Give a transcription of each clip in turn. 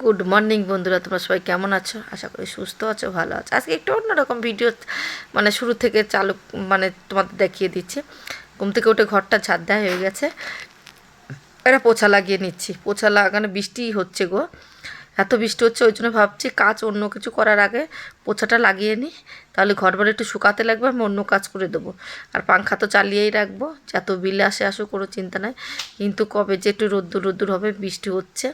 Good morning বন্ধুরা। তোমরা সবাই কেমন আছো? আশা করি সুস্থ আছো, ভালো আছো। আজকে একটু অন্যরকম ভিডিও মানে শুরু থেকে চালু মানে তোমাদের দেখিয়ে দিচ্ছি। ঘুম থেকে উঠে ঘরটা ছাদ দেওয়া হয়ে গেছে। এটা পোছা লাগিয়ে নিচ্ছি। পোছা লাগানো বৃষ্টি হচ্ছে গো। এত বৃষ্টি হচ্ছে, ওই জন্য ভাবছি কাজ অন্য কিছু করার আগে পোছাটা লাগিয়ে নিই। তাহলে ঘর বাড়ি একটু শুকাতে লাগবে, আমি অন্য কাজ করে দেবো। আর পাংখা তো চালিয়েই রাখব। যত বিলে আসে আসুক, কোনো চিন্তা নাই। কিন্তু কবে যে একটু রোদ্দুর রোদ্দুর হবে, বৃষ্টি হচ্ছে।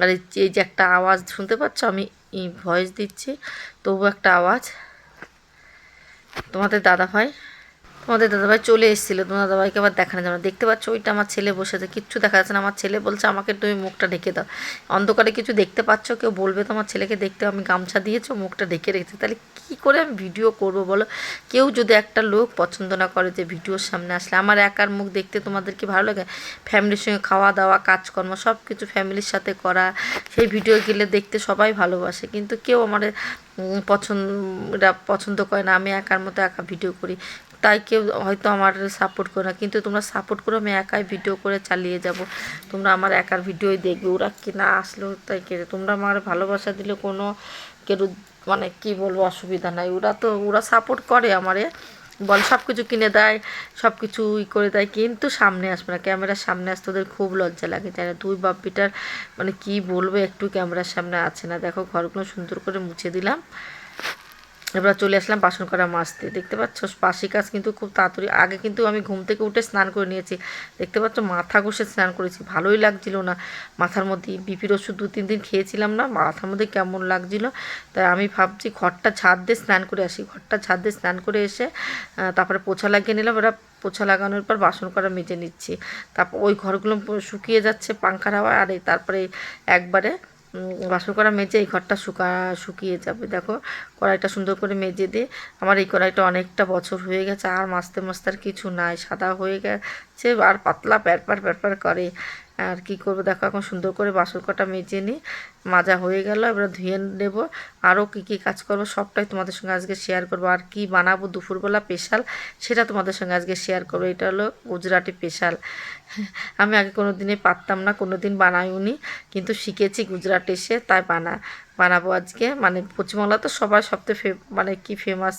আর, এই যে- একটা আওয়াজ শুনতে পাচ্ছ? আমি ভয়েস দিচ্ছি। তবু একটা আওয়াজ। তোমাদের দাদা ভাই তোমাদের দাদাভাই চলে এসেছিল, তোমার দাদাভাইকে আবার দেখানো যাবে না। দেখতে পাচ্ছ, ওইটা আমার ছেলে বসে আছে, কিচ্ছু দেখা যাচ্ছে না। আমার ছেলে বলছে, আমাকে তুমি মুখটা ঢেকে দাও। অন্ধকারে কিছু দেখতে পাচ্ছ? কেউ বলবে, তোমার ছেলেকে দেখতে আমি গামছা দিয়েছ মুখটা ঢেকে রেখেছি। তাহলে কী করে আমি ভিডিও করব বলো? কেউ যদি একটা লোক পছন্দ না করে যে ভিডিওর সামনে আসলে, আমার একার মুখ দেখতে তোমাদের কি ভালো লাগে? ফ্যামিলির সঙ্গে খাওয়া দাওয়া, কাজকর্ম সব কিছু ফ্যামিলির সাথে করা, সেই ভিডিও গেলে দেখতে সবাই ভালোবাসে। কিন্তু কেউ আমার পছন্দ পছন্দ করে না, আমি একার মতো একা ভিডিও করি। তাই কেউ হয়তো আমার সাপোর্ট করে না। কিন্তু তোমরা সাপোর্ট করো, আমি একাই ভিডিও করে চালিয়ে যাব। তোমরা আমার একার ভিডিওই দেখবে, ওরা কি না আসলেও তাই কে তোমরা আমার ভালোবাসা দিলে কোনো কেউ মানে কি বলব, অসুবিধা নাই। ওরা তো, ওরা সাপোর্ট করে আমারে। বল সব কিছু কিনে দেয় সব কিছু ই করে দেয়, কিন্তু সামনে আসবে না। ক্যামেরার সামনে আসতে ওদের খুব লজ্জা লাগে তাই না দুই বাপ্পিটার মানে কি বলব, একটু ক্যামেরার সামনে আছে না। দেখো, ঘরগুলো সুন্দর করে মুছে দিলাম। এবার চলে আসলাম বাসন করা মাজতে দেখতে পাচ্ছ বাসি কাজ কিন্তু খুব তাড়াতাড়ি। আগে কিন্তু আমি ঘুম থেকে উঠে স্নান করে নিয়েছি। দেখতে পাচ্ছ, মাথা ঘষে স্নান করেছি। ভালোই লাগছিল না। মাথার মধ্যে বিপির ওষুধ দু, তিন দিন খেয়েছিলাম না। মাথার মধ্যে কেমন লাগছিল? তাই আমি ভাবছি, ঘরটা ছাদ দিয়ে স্নান করে আসি। ঘরটা ছাদ দিয়ে স্নান করে এসে তারপরে পোছা লাগিয়ে নিলাম। এবার পোছা লাগানোর পর বাসন করা মেজে নিচ্ছি। তারপর ওই ঘরগুলো শুকিয়ে যাচ্ছে পাংখার হাওয়া আর এই তারপরে একবারে বাসন করা মেজে এই ঘরটা শুকা, শুকিয়ে যাবে। দেখো, কড়াইটা সুন্দর করে মেজে দিয়ে আমার এই কড়াইটা অনেকটা বছর হয়ে গেছে, আর মাছতে মাছতে আর কিছু নাই। সাদা হয়ে গেছে, আর পাতলা প্যারপার প্যারপার করে। আর কি করব? দেখো, এখন সুন্দর করে বাসন কটা মেজে নিই মাজা হয়ে গেল, এবার ধুয়ে নেব। আরও কী কী কাজ করব সবটাই তোমাদের সঙ্গে আজকে শেয়ার করব। আর কি বানাবো দুপুরবেলা স্পেশাল সেটা তোমাদের সঙ্গে আজকে শেয়ার করব। এটা হলো গুজরাটি স্পেশাল আমি আগে কোনো দিনে পারতাম না কোনো দিন বানাইওনি, কিন্তু শিখেছি গুজরাট এসে তাই বানা। বানাবো আজকে। মানে পশ্চিমবাংলা তো সবাই সবথেকে ফে মানে কি ফেমাস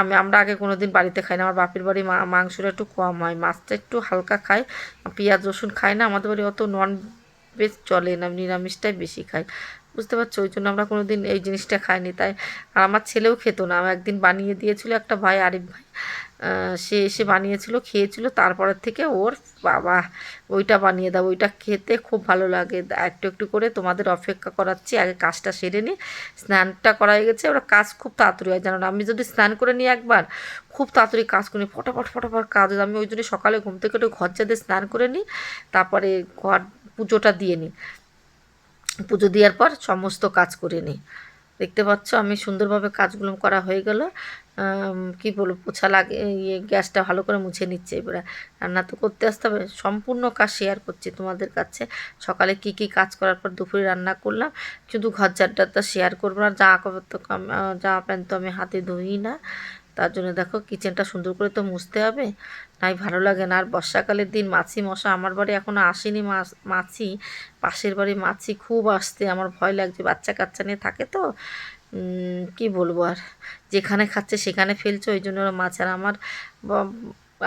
আমি, আমরা আগে কোনো দিন বাড়িতে খাই না। আমার বাপের বাড়ি মা মাংসটা একটু কম হয়। মাছটা একটু হালকা খাই। পেঁয়াজ, রসুন খায় না। আমাদের বাড়ি অত নন ভেজ চলে না। নিরামিষটাই বেশি খাই। বুঝতে পারছ? ওই জন্য আমরা কোনো দিন এই জিনিসটা খাইনি, তাই। আর আমার ছেলেও খেত না। আমি একদিন বানিয়ে দিয়েছিল একটা ভাই, আরিফ ভাই। সে এসে বানিয়েছিল, খেয়েছিল। তারপরের থেকে ওর বাবা, ওইটা বানিয়ে দাও, ওইটা খেতে খুব ভালো লাগে। একটু একটু করে তোমাদের অপেক্ষা করাচ্ছি। আগে কাজটা সেরে নিই স্নানটা করা হয়ে গেছে। ওরা কাজ খুব তাড়াতাড়ি হয়, জানো না? আমি যদি স্নান করে নিই একবার, খুব তাড়াতাড়ি কাজ করি। ফটাফট ফটাফট কাজ। আমি ওই জন্য সকালে ঘুম থেকে একটু ঘর যাতে স্নান করে নিই। তারপরে ঘর পুজোটা দিয়ে নিই। পুজো দেওয়ার পর সমস্ত কাজ করে নিই। দেখতে পাচ্ছ আমি সুন্দরভাবে কাজগুলো করা হয়ে গেল। কি বলব, পোছা লাগে ইয়ে গ্যাসটা ভালো করে মুছে নিচ্ছে এবারে। রান্না তো করতে আসতে হবে, সম্পূর্ণ কাজ শেয়ার করছি তোমাদের কাছে। সকালে কি কি কাজ করার পর দুপুরে রান্না করলাম, শুধু ঘর ঝাড়টা শেয়ার করব না জামা কাপড় তো জামা প্যান্ট তো আমি হাতে ধুই না। তার জন্য দেখো কিচেনটা সুন্দর করে তো মুছতে হবে। নাই ভালো লাগে না। আর বর্ষাকালের দিন মাছি মশা আমার বাড়ি এখনও আসেনি মাছি পাশের বাড়ি মাছি খুব আসতে আমার ভয় লাগছে। বাচ্চা কাচ্চা নিয়ে থাকে তো। কি বলব আর? যেখানে খাচ্ছে সেখানে ফেলছে, ওই জন্য মাছ। আর আমার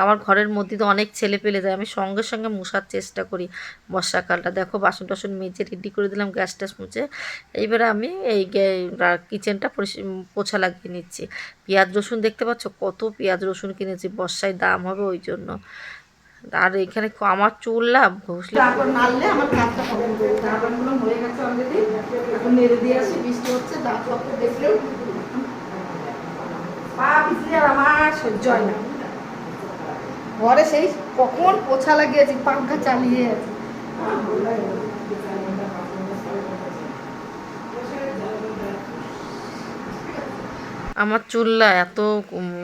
আমার ঘরের মধ্যে তো অনেক ছেলে পেলে যায়। আমি সঙ্গে সঙ্গে মশার চেষ্টা করি বর্ষাকালটা। দেখো, বাসন টাসন মেজে রেডি করে দিলাম, গ্যাস ট্যাস মুছে। এইবারে আমি এই কিচেনটা পোছা লাগিয়ে নিচ্ছি। পেঁয়াজ রসুন দেখতে পাচ্ছ? কত পেঁয়াজ রসুন কিনেছি। বর্ষায় দাম হবে ওই জন্য। আর এখানে আমার চুল না ঘষলে দেখলেও পা আমার সহ্য হয় না। ঘরে সেই কখন পোছা লাগিয়েছি পাঙ্খা চালিয়ে আছি। আমার চুলটা এত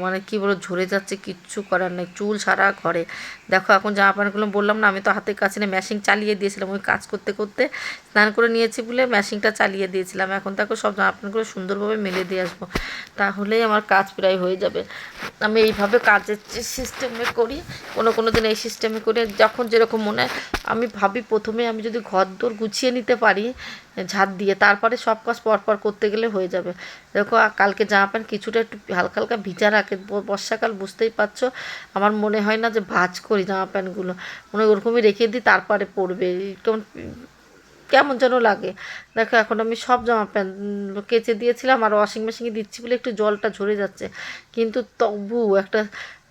মানে কি বলব, ঝরে যাচ্ছে, কিচ্ছু করার নেই। চুল সারা ঘরে। দেখো, এখন জামা প্যান্টগুলো বললাম না, আমি তো হাতের কাছে নিয়ে মেশিন চালিয়ে দিয়েছিলাম। ওই কাজ করতে করতে স্নান করে নিয়েছি বলে মেশিনটা চালিয়ে দিয়েছিলাম। এখন দেখো, সব জামা প্যান্টগুলো সুন্দরভাবে মেলে দিয়ে আসব। তাহলেই আমার কাজ প্রায় হয়ে যাবে। আমি এইভাবে কাজের সিস্টেমে করি, কোনো কোনো দিন এই সিস্টেমে করে, যখন যেরকম মনে আমি ভাবি প্রথমে আমি যদি ঘর দোর গুছিয়ে নিতে পারি ঝাঁট দিয়ে তারপরে সব কাজ পরপর করতে গেলে হয়ে যাবে। দেখো কালকে জামা প্যান্ট কিছুটা একটু হালকা হালকা ভিজা রাখে। বর্ষাকাল বুঝতেই পারছ? আমার মনে হয় না যে ভাজ করি জামা প্যান্টগুলো মনে হয় ওরকমই রেখে দিই, তারপরে পরবে। কেমন কেমন যেন লাগে। দেখো, এখন আমি সব জামা প্যান্ট কেচে দিয়েছিলাম আর ওয়াশিং মেশিনে দিচ্ছি বলে একটু জলটা ঝরে যাচ্ছে। কিন্তু তবু একটা,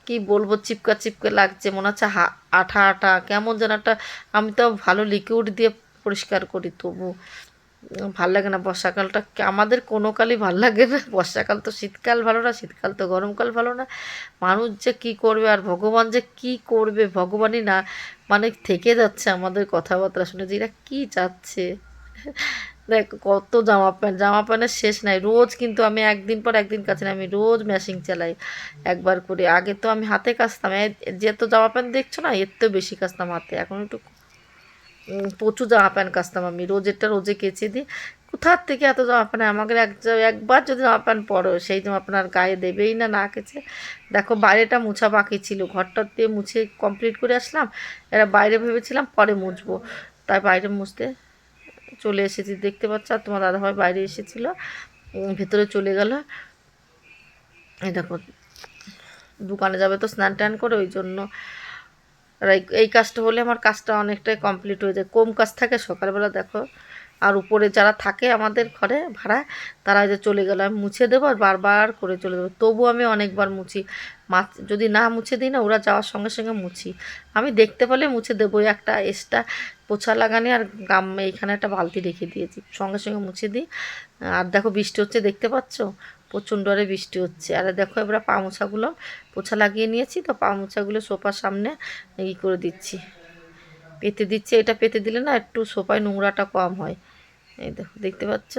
কি বলব, চিপকা চিপকা লাগছে। মনে হচ্ছে হা, আঠা আঠা। কেমন যেন একটা, আমি তো ভালো লিকুইড দিয়ে পরিষ্কার করি তবু। ভালো লাগে না বর্ষাকালটা। আমাদের কোনো কালই ভালো লাগে না। বর্ষাকাল তো শীতকাল ভালো না, শীতকাল তো গরমকাল ভালো না। মানুষ যে কী করবে আর ভগবান যে কি করবে ভগবানই না। মানে থেকে যাচ্ছে আমাদের কথাবার্তা শুনে যে এরা কী চাচ্ছে। দেখ, কত জামা প্যান্ট, জামা প্যান্টের শেষ নাই। রোজ কিন্তু আমি একদিন পর একদিন কাছে আমি রোজ মেশিং চালাই। একবার করে। আগে তো আমি হাতে কাচতাম। যে তো জামা প্যান্ট দেখছ না, এর তো বেশি কাচতাম হাতে। এখন একটু প্রচুর জামা প্যান্ট কাচতাম আমি রোজেরটা রোজে কেচে দিই। কোথার থেকে এত জামা প্যান্ট আমাকে এক একবার যদি জামা প্যান্ট পরো সেই জামা প্যান্ট আর গায়ে দেবেই না না কেচে। দেখো, বাইরেটা মুছা বাকি ছিল, ঘরটা দিয়ে মুছে কমপ্লিট করে আসলাম। এরা বাইরে ভেবেছিলাম পরে মুছবো। তাই বাইরে মুছতে চলে এসেছি। দেখতে পাচ্ছ, আর তোমার দাদাভাই বাইরে এসেছিল ভেতরে চলে গেল। এই দেখো, দোকানে যাবে তো স্নান টান করে, ওই জন্য এই- কাজটা হলে আমার কাজটা অনেকটাই কমপ্লিট হয়ে যায়। কম কাজ থাকে, সকালবেলা দেখো। আর উপরে যারা থাকে আমাদের ঘরে ভাড়া, তারা যে চলে গেল। আমি মুছে দেবো আর বারবার করে চলে দেবো তবু আমি অনেকবার মুছি। মাছ যদি না মুছে দিই না, ওরা যাওয়ার সঙ্গে সঙ্গে মুছি। আমি দেখতে পেলে মুছে দেবো। একটা এক্সট্রা পোছা লাগানি আর গাম এইখানে একটা বালতি রেখে দিয়েছি। সঙ্গে সঙ্গে মুছে দিই। আর দেখো বৃষ্টি হচ্ছে, দেখতে পাচ্ছ? প্রচণ্ড আরে বৃষ্টি হচ্ছে। আর দেখো এবার পা মোছাগুলো পোছা লাগিয়ে নিয়েছি, তো পা মোছাগুলো সোফার সামনে ই করে দিচ্ছি। পেতে দিচ্ছি, এটা পেতে দিলে না একটু সোফায় নোংরাটা কম হয়। এই দেখো, দেখতে পাচ্ছ?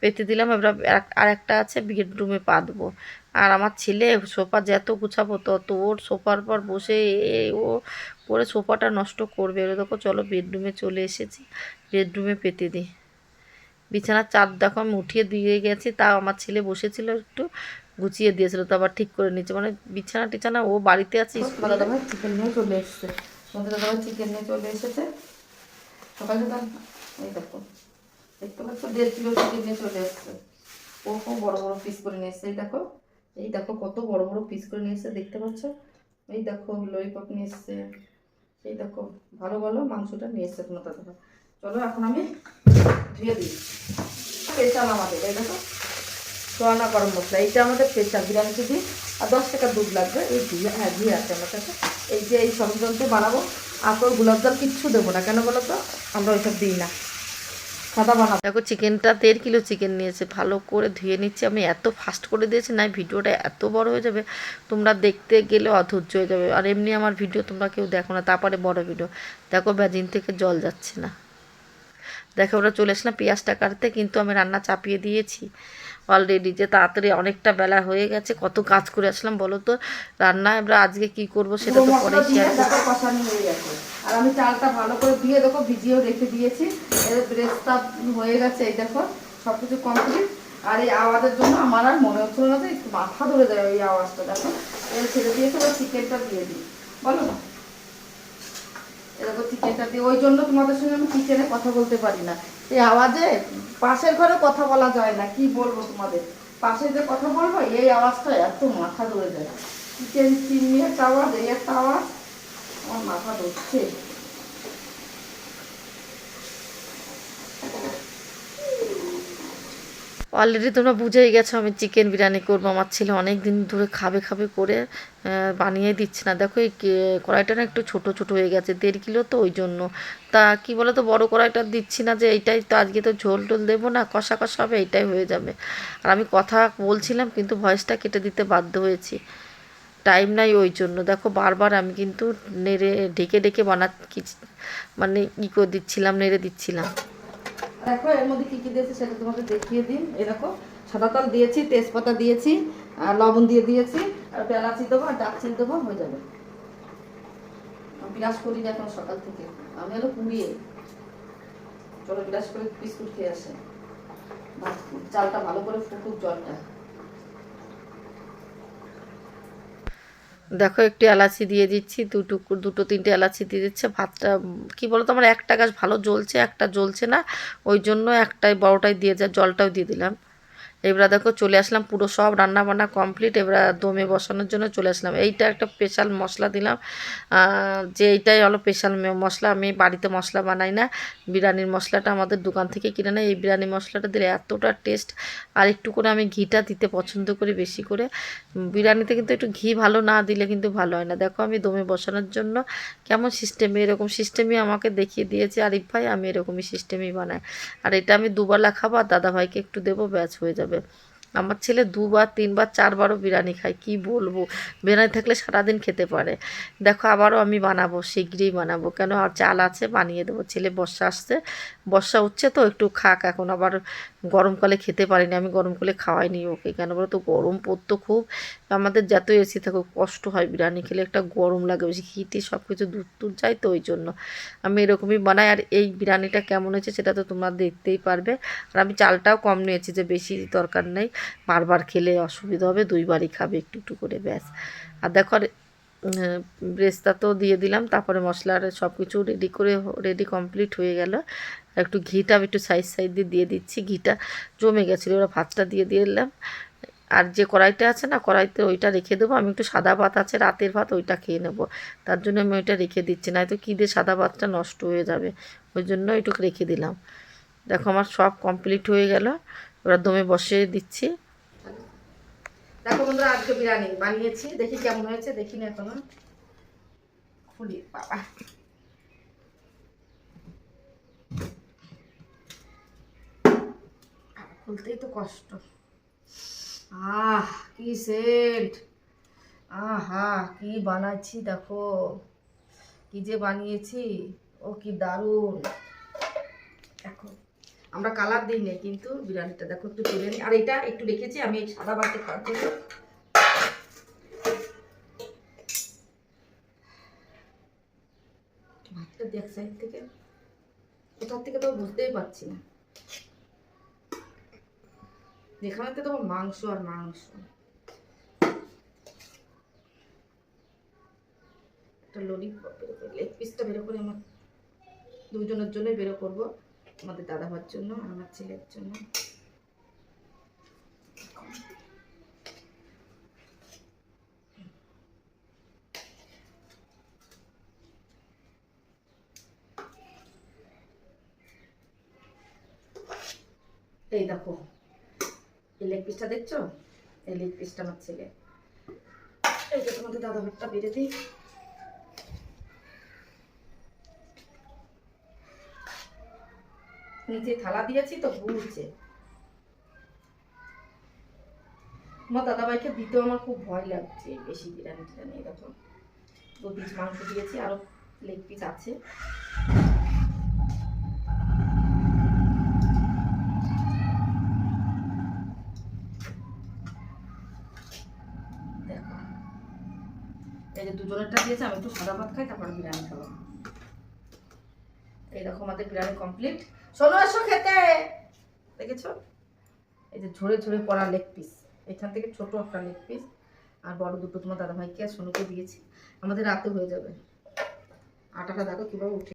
পেতে দিলাম, এবার আর- একটা আছে, বেডরুমে পা দেবো। আর আমার ছেলে সোফা যত গুছাবো তত ওর সোফার পর বসে ও করে সোফাটা নষ্ট করবে। এবার দেখো, চলো বেডরুমে চলে এসেছি, বেডরুমে পেতে দিই। বিছানার চার দেখো আমি উঠিয়ে দিয়ে গেছি তাও আমার ছেলে বসেছিল একটু গুছিয়ে দিয়েছিল তো আবার ঠিক করে নিচ্ছে। মানে বিছানা টিছানা ও বাড়িতে আছে দাদা চিকেন নিয়ে চলে এসেছে। তোমাদের দাদা চিকেন নিয়ে চলে এসেছে। সকালে এই দেখো দেখতে পাচ্ছ দেড় কিলো চিকেন নিয়ে চলে এসেছে। ওরকম বড় বড় পিস করে নিয়ে এসেছে এই দেখো এই দেখো কত বড় বড় পিস করে নিয়ে এসেছে দেখতে পাচ্ছ? এই দেখো ললিপপ নিয়ে এসেছে। এই দেখো, ভালো ভালো মাংসটা নিয়ে এসছে তোমার দাদা চলো এখন আমি ধুয়ে দিই। স্পেশাল আমাদের এই দেখো? সোয়ানা গরম মশলা, এইটা আমাদের স্পেশাল বিরিয়ানিতে দিই আর দশ টাকা দুধ লাগবে, এই ঘি হ্যাঁ ঘি আছে আমার কাছে। এই যে এই সরঞ্জামটি বানাবো, আর তোর গোলাপজাম কিচ্ছু দেবো না, কেন বলো তো? আমরা ওইসব দিই না। সাদা বানাবো। দেখো চিকেনটা দেড় কিলো চিকেন নিয়েছে। ভালো করে ধুয়ে নিচ্ছি। আমি এত ফাস্ট করে দিয়েছি না ভিডিওটা এত বড় হয়ে যাবে তোমরা দেখতে গেলে অধৈর্য হয়ে যাবে। আর এমনি আমার ভিডিও তোমরা কেউ দেখো না তারপরে বড় ভিডিও। দেখো ব্যাজিন থেকে জল যাচ্ছে না। দেখো ওরা চলে আসলাম পেঁয়াজটা কাটতে কিন্তু আমি রান্না চাপিয়ে দিয়েছি। অলরেডি যে তাড়াতাড়ি অনেকটা বেলা হয়ে গেছে কত কাজ করে আসলাম বলো তো? রান্না আমরা আজকে কি করব সেটা তো পরে শেয়ার আর আমি চালটা ভালো করে ধুয়ে দেখো, ভিজিয়েও রেখে দিয়েছি। এর ব্রেস্তা হয়ে গেছে, এই দেখো সব কিছু কমপ্লিট আর এই আওয়াজের জন্য আমার আর মনে হচ্ছিল না যে একটু মাথা ধরে যায় এই আওয়াজটা, দেখো। এর ছেড়ে দিয়েছে ওই চিকেনটা দিয়ে দিই। বলো? এরকম চিকেনটা দিয়ে। ওই জন্য তোমাদের সঙ্গে আমি কিচেনে কথা বলতে পারি না। এই আওয়াজে পাশের ঘরে কথা বলা যায় না, কি বলব তোমাদের? পাশে যে কথা বলব, এই আওয়াজটা এত মাথা ধরে যায়। কিচেন চিমনি একটা আওয়াজ, এই একটা আওয়াজ। মাথা ধরছে অলরেডি তোমরা বুঝেই গেছো, আমি চিকেন বিরিয়ানি করব। আমার ছেলে অনেক দিন ধরে খাবে খাবে করে বানিয়ে দিচ্ছে না। দেখো, এই কড়াইটা না একটু ছোট ছোট হয়ে গেছে, দেড় কিলো তো ওই জন্য। তা কি বলো তো বড় কড়াইটা দিচ্ছি না যে এইটাই তো আজকে তো ঝোল টোল দেবো না, কষা কষা হবে, এইটাই হয়ে যাবে। আর আমি কথা বলছিলাম, কিন্তু ভয়েসটা কেটে দিতে বাধ্য হয়েছি। টাইম নাই ওই জন্য। দেখো বারবার আমি কিন্তু নেড়ে, ঢেকে ঢেকে বানাচ্ছি মানে ই করে দিচ্ছিলাম, নেড়ে দিচ্ছিলাম। দেখো, এর মধ্যে কী কী দিয়েছি সেটা তোমাকে দেখিয়ে দিন। এরকম সাদা তেল দিয়েছি, তেজপাতা দিয়েছি, আর লবণ দিয়ে দিয়েছি, আর এলাচি দেবো, আর দারচিনি দেবো, হয়ে যাবে। বিরাজ করি না এখন সকাল থেকে। আমি হলো পুড়িয়ে, চলো বিরাজ করে বিস্কুট খেয়ে আসে। চালটা ভালো করে ফুটুক জলটা। দেখো, একটু এলাচি দিয়ে দিচ্ছি, দুটো দুটো, তিনটে এলাচি দিয়ে দিচ্ছে, ভাতটা, কি বলো তো আমার একটা গাছ ভালো জ্বলছে, একটা জ্বলছে না, ওই জন্য একটাই, বড়টাই দিয়ে যা জলটাও দিয়ে দিলাম। এবার দেখো চলে আসলাম, পুরো সব রান্না বান্না কমপ্লিট এবার দমে বসানোর জন্য চলে আসলাম। এইটা একটা স্পেশাল মশলা দিলাম। যে এইটাই হলো স্পেশাল মশলা। আমি বাড়িতে মশলা বানাই না। বিরিয়ানির মশলাটা আমাদের দোকান থেকে কিনে নেয়। এই বিরিয়ানি মশলাটা দিলে এতটা টেস্ট আর একটু করে আমি ঘিটা দিতে পছন্দ করি বেশি করে। বিরিয়ানিতে কিন্তু একটু ঘি ভালো না দিলে কিন্তু ভালো হয় না। দেখো আমি দমে বসানোর জন্য কেমন সিস্টেমে এরকম সিস্টেমই আমাকে দেখিয়ে দিয়েছে আরিফ ভাই, আমি এরকমই সিস্টেমই বানাই। আর এটা আমি দুবেলা খাব, আর দাদা ভাইকে একটু দেবো ব্যাচ হয়ে যাবে। হবে আমার ছেলে দুবার, তিনবার, চারবারও বিরিয়ানি খায়, কি বলব? বিরিয়ানি থাকলে সারাদিন খেতে পারে। দেখো, আবারও আমি বানাবো শীঘ্রই বানাবো। কেন? আর চাল আছে, বানিয়ে দেবো। ছেলে বর্ষা আসছে, বর্ষা উঠছে তো, একটু খাক। এখন আবার গরমকালে খেতে পারিনি, আমি গরমকালে খাওয়াইনি ওকে। কেন বলো তো, গরম পড়তো খুব। আমাদের যত এসি থাকুক, কষ্ট হয় বিরিয়ানি খেলে, একটা গরম লাগে বেশি। হিটে সব কিছু দূর দূর যায় তো, ওই জন্য। আমি এরকমই বানাই, আর এই বিরিয়ানিটা কেমন হয়েছে সেটা তো তোমরা দেখতেই পারবে। আর আমি চালটাও কম নিয়েছি, যে বেশি দরকার নেই। বারবার খেলে অসুবিধা হবে, দুইবারই খাবে একটু একটু করে, ব্যাস। আর দেখো ব্রেস্তা তো দিয়ে দিলাম, তারপরে মশলার সব কিছু রেডি করে রেডি কমপ্লিট হয়ে গেল। একটু ঘিটা আমি একটু সাইড সাইড দিয়ে দিয়ে দিচ্ছি, ঘিটা জমে গেছিল ওরা ভাতটা দিয়ে দিয়ে দিলাম। আর যে কড়াইটা আছে না, কড়াইতে ওইটা রেখে দেবো, আমি একটু সাদা ভাত আছে, রাতের ভাত ওইটা খেয়ে নেব। তার জন্য আমি ওইটা রেখে দিচ্ছি না তো কী দিয়ে সাদা ভাতটা নষ্ট হয়ে যাবে, ওই জন্য ওইটুকু রেখে দিলাম। দেখো, আমার সব কমপ্লিট হয়ে গেল। এবার দমে বসিয়ে দিচ্ছি। দেখো বন্ধুরা, আজকে বিরিয়ানি বানিয়েছি। দেখি কেমন হয়েছে, দেখি না এখনও। খুলি, বাবা। খুলতেই তো কষ্ট। আহ, কি সেন্ট আহা, কি বানাচ্ছি, দেখো। কি যে বানিয়েছি, ও কি দারুণ। আমরা কালার দিই না কিন্তু বিরিয়ানিটা, দেখো একটু তুলে নিই আর এটা একটু রেখেছি, আমি সাদা বাড়তে খাওয়ার জন্য। দেখ সাইড থেকে। কোথার থেকে তো বুঝতেই পারছি না। তোমার মাংস আর মাংস। একটা করে লেগ পিসটা বেরো করে আমার দুজনের জন্যই বেরো করব। আমাদের দাদা ভাইয়ের জন্য আমার ছেলের জন্য। এই দেখো, এই লেগ পিসটা দেখছ? এই লেগ পিসটা আমার ছেলে এই যে তোমাদের দাদা ভাতটা বেড়ে দিই। নিচে থালা দিয়েছি তো ঘুরছে। আমার দাদাভাইকে দিতেও আমার খুব ভয় লাগছে, বেশি বিরিয়ানি টিরানি এরকম। দু পিস মাংস দিয়েছি, আরও লেগ পিস আছে। এই যে দুজনেরটা দিয়েছে, আমি একটু সাদা ভাত খাই, তারপর বিরিয়ানি খাব। এই দেখো আমাদের বিরিয়ানি কমপ্লিট শোনো এসো খেতে দেখেছ? এই যে ঝরে ঝরে পড়া লেগ পিস এখান থেকে ছোট একটা লেগ পিস আর বড় দুটো তোমার দাদা ভাইকে আর সোনুকে দিয়েছি। আমাদের রাতে হয়ে যাবে। আটাটা দেখো কীভাবে উঠে